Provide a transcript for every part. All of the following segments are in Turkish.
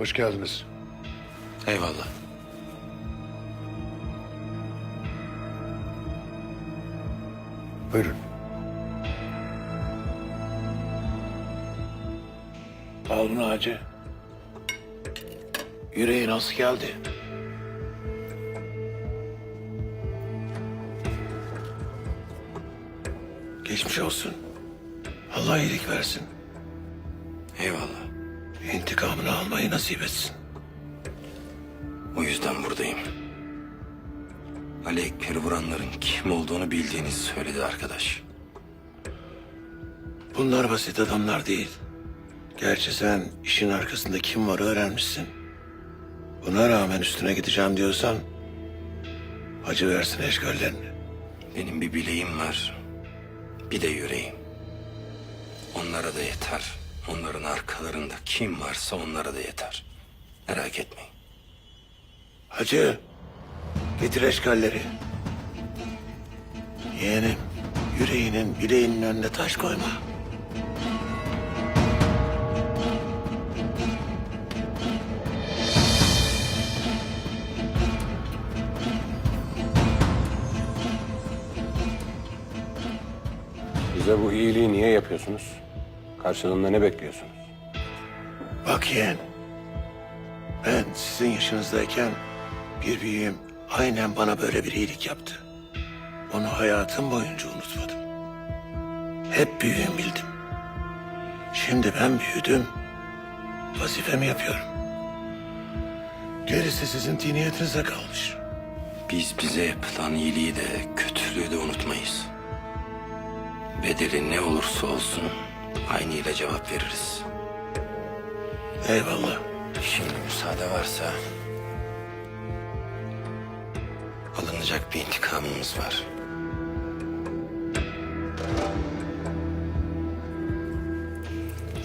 Hoş geldiniz. Eyvallah. Buyurun. Al bunu hacı. Yüreği nasıl geldi? Geçmiş olsun. Allah iyilik versin. Eyvallah. İntikamını almayı nasip etsin. O yüzden buradayım. Ali Ekber'i vuranların kim olduğunu bildiğinizi söyledi arkadaş. Bunlar basit adamlar değil. Gerçi sen işin arkasında kim var öğrenmişsin. Buna rağmen üstüne gideceğim diyorsan... ...acı versin eşgallerini. Benim bir bileğim var. Bir de yüreğim. Onlara da yeter. Onların arkalarında kim varsa onlara da yeter. Merak etmeyin. Hacı, getir eşkalleri. Yeğenim, yüreğinin bileğinin önüne taş koyma. Bize bu iyiliği niye yapıyorsunuz? Karşılığında ne bekliyorsunuz? Bak yeğen, ben sizin yaşınızdayken bir büyüğüm aynen bana böyle bir iyilik yaptı. Onu hayatım boyunca unutmadım. Hep büyüğüm bildim. Şimdi ben büyüdüm, vazifemi yapıyorum. Gerisi sizin tiniyetinize kalmış. Biz bize yapılan iyiliği de kötülüğü de unutmayız. Bedeli ne olursa olsun aynıyla cevap veririz. Eyvallah. Şimdi müsaade varsa... Alınacak bir intikamımız var.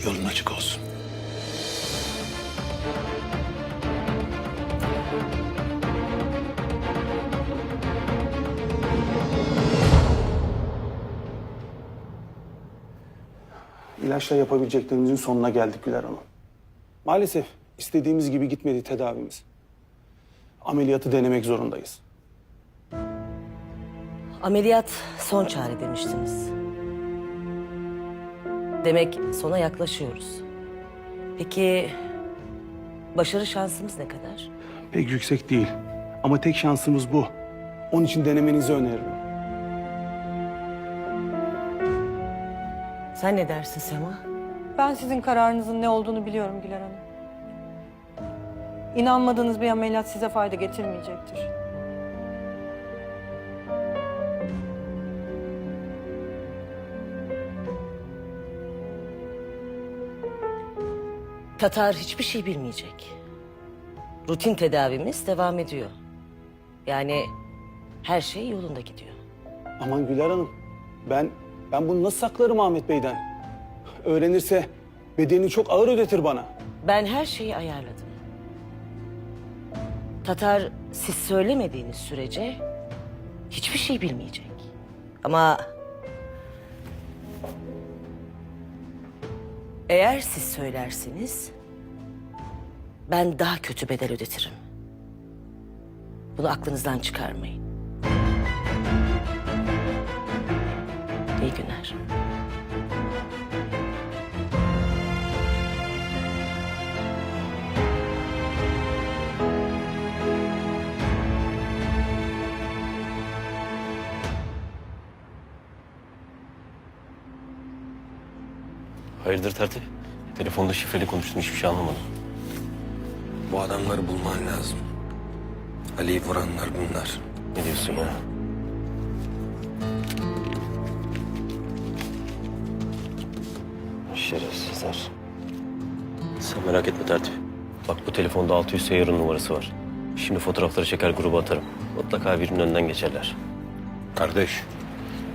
Yolun açık olsun. İlaçla yapabileceklerimizin sonuna geldik Güler Hanım. Maalesef istediğimiz gibi gitmedi tedavimiz. Ameliyatı denemek zorundayız. Ameliyat son çare demiştiniz. Demek sona yaklaşıyoruz. Peki başarı şansımız ne kadar? Pek yüksek değil ama tek şansımız bu. Onun için denemenizi öneririm. Sen ne dersin Sema? Ben sizin kararınızın ne olduğunu biliyorum Güler Hanım. İnanmadığınız bir ameliyat size fayda getirmeyecektir. Tatar hiçbir şey bilmeyecek. Rutin tedavimiz devam ediyor. Yani her şey yolunda gidiyor. Aman Güler Hanım, ben ben bunu nasıl saklarım Ahmet Bey'den? Öğrenirse bedelini çok ağır ödetir bana. Ben her şeyi ayarladım. Tatar siz söylemediğiniz sürece hiçbir şey bilmeyecek. Ama eğer siz söylerseniz ben daha kötü bedel ödetirim. Bunu aklınızdan çıkarmayın. İyi günler. Hayırdır tertip? Telefonda şifreli konuştun hiçbir şey anlamadım. Bu adamları bulman lazım. Ali'yi vuranlar bunlar. Ne diyorsun ya? Şerefsizler. Sen merak etme tertip. Bak bu telefonda 600 seyyarın numarası var. Şimdi fotoğrafları çeker gruba atarım. Mutlaka birinin önünden geçerler. Kardeş,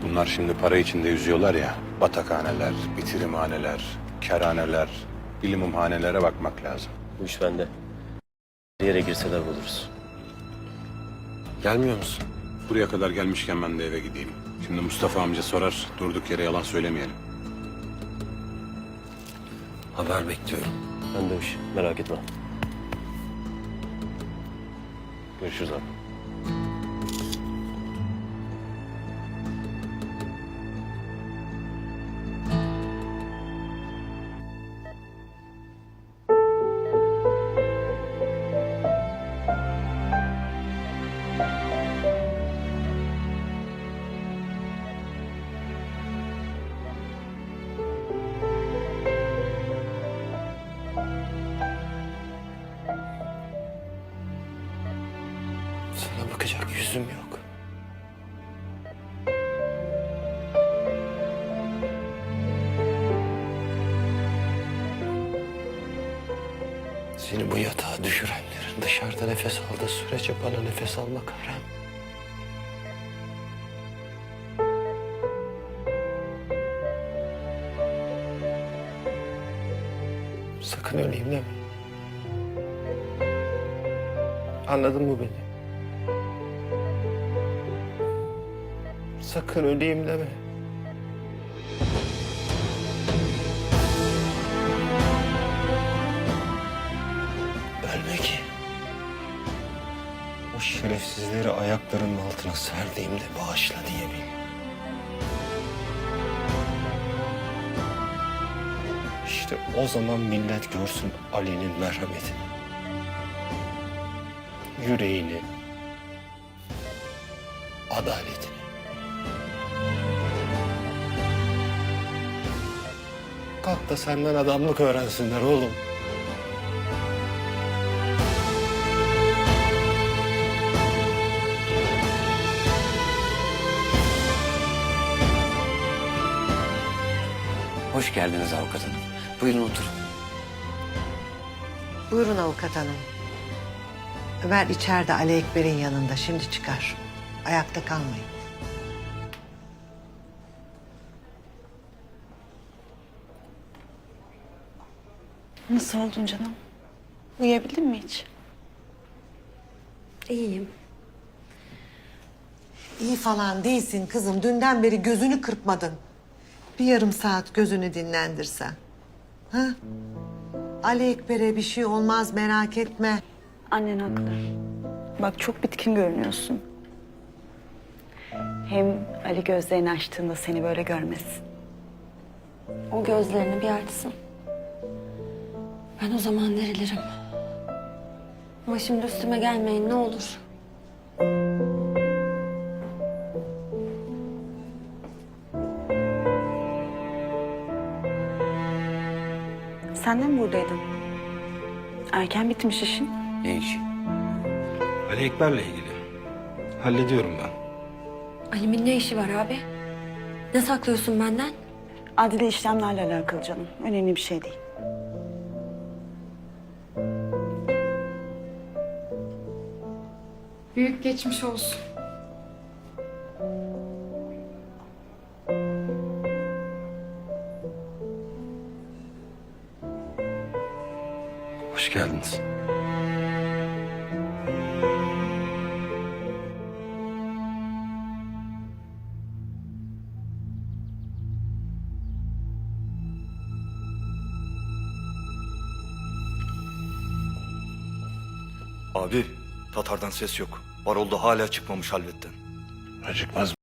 bunlar şimdi para içinde yüzüyorlar ya. Batakhaneler, bitirimhaneler, kerhaneler, bilimumhanelere bakmak lazım. Bu iş bende. Bir yere girseler buluruz. Gelmiyor musun? Buraya kadar gelmişken ben de eve gideyim. Şimdi Mustafa amca sorar, durduk yere yalan söylemeyelim. Haber bekliyorum. Ben de iş. Merak etme. Görüşürüz abi. Sana bakacak yüzüm yok. Seni bu yatağa düşürenlerin dışarıda nefes aldığı sürece bana nefes almak haram. Sakın öleyim deme. Anladın mı beni? Sakın öleyim deme. Ölme ki. O şerefsizleri ayaklarının altına serdiğimde bağışla diye. İşte o zaman millet görsün Ali'nin merhametini. Yüreğini, adaletini. Kalk da senden adamlık öğrensinler oğlum. Hoş geldiniz avukat hanım. Buyurun oturun. Buyurun avukat hanım. Ömer içeride Ali Ekber'in yanında. Şimdi çıkar. Ayakta kalmayın. Nasıl oldun canım? Uyuyabildin mi hiç? İyiyim. İyi falan değilsin kızım. Dünden beri gözünü kırpmadın. Bir yarım saat gözünü dinlendirsen. Ha? Ali Ekber'e bir şey olmaz merak etme. Annen haklı. Bak çok bitkin görünüyorsun. Hem Ali gözlerini açtığında seni böyle görmesin. O gözlerini bir açsın. Ben o zaman dirilirim. Ama şimdi üstüme gelmeyin ne olur. Sen de mi buradaydın? Erken bitmiş işin. Ne işi? Ali Ekber'le ilgili. Hallediyorum ben. Ali'min ne işi var abi? Ne saklıyorsun benden? Adli işlemlerle alakalı canım. Önemli bir şey değil. Büyük geçmiş olsun. Hoş geldiniz. Abi, Tatar'dan ses yok. Varol da hala çıkmamış halvetten. Acıkmaz